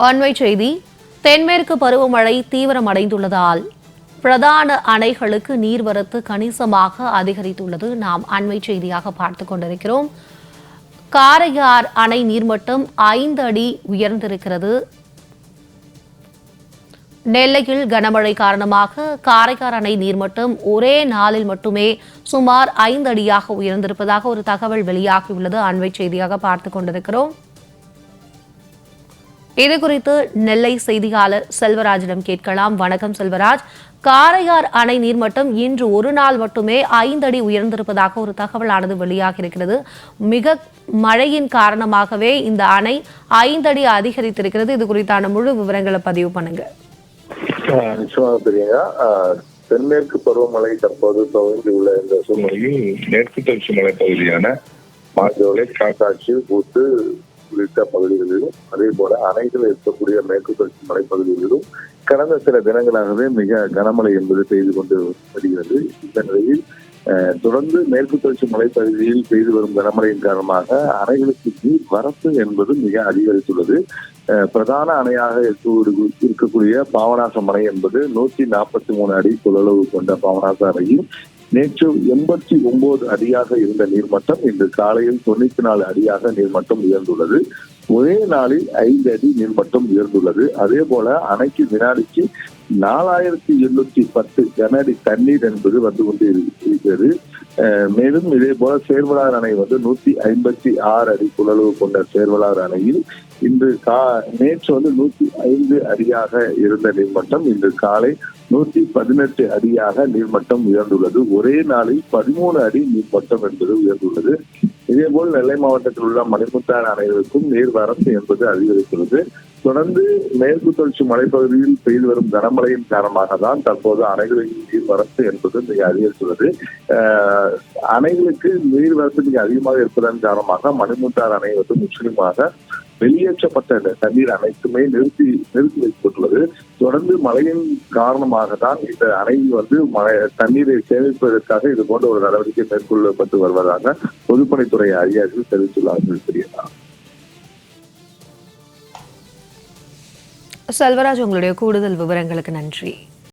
அண்மை செய்தி தென்மேற்கு பருவமழை தீவிரமடைந்துள்ளதால் பிரதான அணைகளுக்கு நீர்வரத்து கணிசமாக அதிகரித்துள்ளது. நாம் அண்மை செய்தியாக பார்த்து கொண்டிருக்கிறோம். காரையார் அணை நீர்மட்டம் ஐந்து அடி உயர்ந்திருக்கிறது. நெல்லையில் கனமழை காரணமாக காரைக்கார் அணை நீர்மட்டம் ஒரே நாளில் மட்டுமே சுமார் ஐந்து அடியாக உயர்ந்திருப்பதாக ஒரு தகவல் வெளியாகியுள்ளது. அண்மை செய்தியாக பார்த்து கொண்டிருக்கிறோம். இது குறித்து நெல்லை செய்தியாளர் செல்வராஜிடம் கேட்கலாம். வணக்கம் செல்வராஜ். காரையார் அணை நீர்மட்டம் இன்று ஒரு நாள் மட்டுமே ஐந்து அடி உயர்ந்திருப்பதாக ஒரு தகவலானது வெளியாகி இருக்கிறது மிக மழையின் காரணமாகவே இந்த அணை ஐந்து அடி அதிகரித்திருக்கிறது. இது குறித்தான முழு விவரங்களை பதிவு பண்ணுங்க. நிச்சயமாக தென்மேற்கு பருவமழை தற்போது துவங்கியுள்ள இந்த சூழ்நிலையில் மேற்கு தொடர்ச்சி மலை பகுதியான மாஜோலை காக்காட்சி கூத்து உள்ளிட்ட பகுதிகளிலும் அதே போல அணைகள் இருக்கக்கூடிய மேற்கு தொடர்ச்சி மலைப்பகுதிகளிலும் கடந்த சில தினங்களாகவே மிக கனமழை என்பது பெய்து கொண்டு வருகிறது. இந்த நிலையில் தொடர்ந்து மேற்கு தொடர்ச்சி மலைப்பகுதியில் பெய்து வரும் கனமழையின் காரணமாக அணைகளுக்கு நீர் வரத்து என்பது மிக அதிகரித்துள்ளது. பிரதான அணையாக இருக்கக்கூடிய பாவநாசம் அணை என்பது நூற்றி நாற்பத்தி மூணு அடி கொள்ளளவு கொண்ட பாவநாச அணையில் நேற்று எண்பத்தி ஒன்பது அடியாக இருந்த நீர்மட்டம் இன்று காலையில் தொண்ணூத்தி நாலு அடியாக நீர்மட்டம் உயர்ந்துள்ளது. ஒரே நாளில் ஐந்து அடி நீர்மட்டம் உயர்ந்துள்ளது. அதே போல அணைக்கு வினாடிக்கு நாலாயிரத்தி எண்ணூத்தி பத்து கன அடி தண்ணீர் என்பது வந்து கொண்டு இருக்கிறது மேலும் இதே போல சேர்வலார் அணை வந்து நூத்தி ஐம்பத்தி ஆறு அடி குழலவு கொண்ட சேர்வலார் அணையில் இன்று கா நேற்று வந்து நூத்தி ஐந்து அடியாக இருந்த நீர்மட்டம் இன்று காலை நூத்தி பதினெட்டு அடியாக நீர்மட்டம் உயர்ந்துள்ளது. ஒரே நாளில் பதிமூணு அடி நீர்மட்டம் என்பது உயர்ந்துள்ளது. இதேபோல் நெல்லை மாவட்டத்தில் உள்ள மணிமுத்தாறு அணைகளுக்கும் நீர்வரத்து என்பது அதிகரித்துள்ளது. தொடர்ந்து மேற்கு தொடர்ச்சி மலைப்பகுதியில் பெய்து வரும் கனமழையின் காரணமாக தான் தற்போது அணைகளின் நீர்வரத்து என்பது மிக அதிகரித்துள்ளது. ஆஹ் அணைகளுக்கு நீர்வரத்து மிக அதிகமாக இருப்பதன் காரணமாக மணிமுத்தாறு அணை வந்து முற்றிலுமாக வெளியேற்றப்பட்ட இந்த தண்ணீர் அனைத்துமே நிறுத்தி நிறுத்தி வைக்கப்பட்டுள்ளது. தொடர்ந்து மழையின் காரணமாக தான் இந்த அணையில் வந்து மழை தண்ணீரை சேமிப்பதற்காக இது போன்ற ஒரு நடவடிக்கை மேற்கொள்ளப்பட்டு வருவதாக பொதுப்பணித்துறை அதிகாரிகள் தெரிவித்துள்ளார்கள். தெரியலாம் செல்வராஜ் உங்களுடைய கூடுதல் விவரங்களுக்கு நன்றி.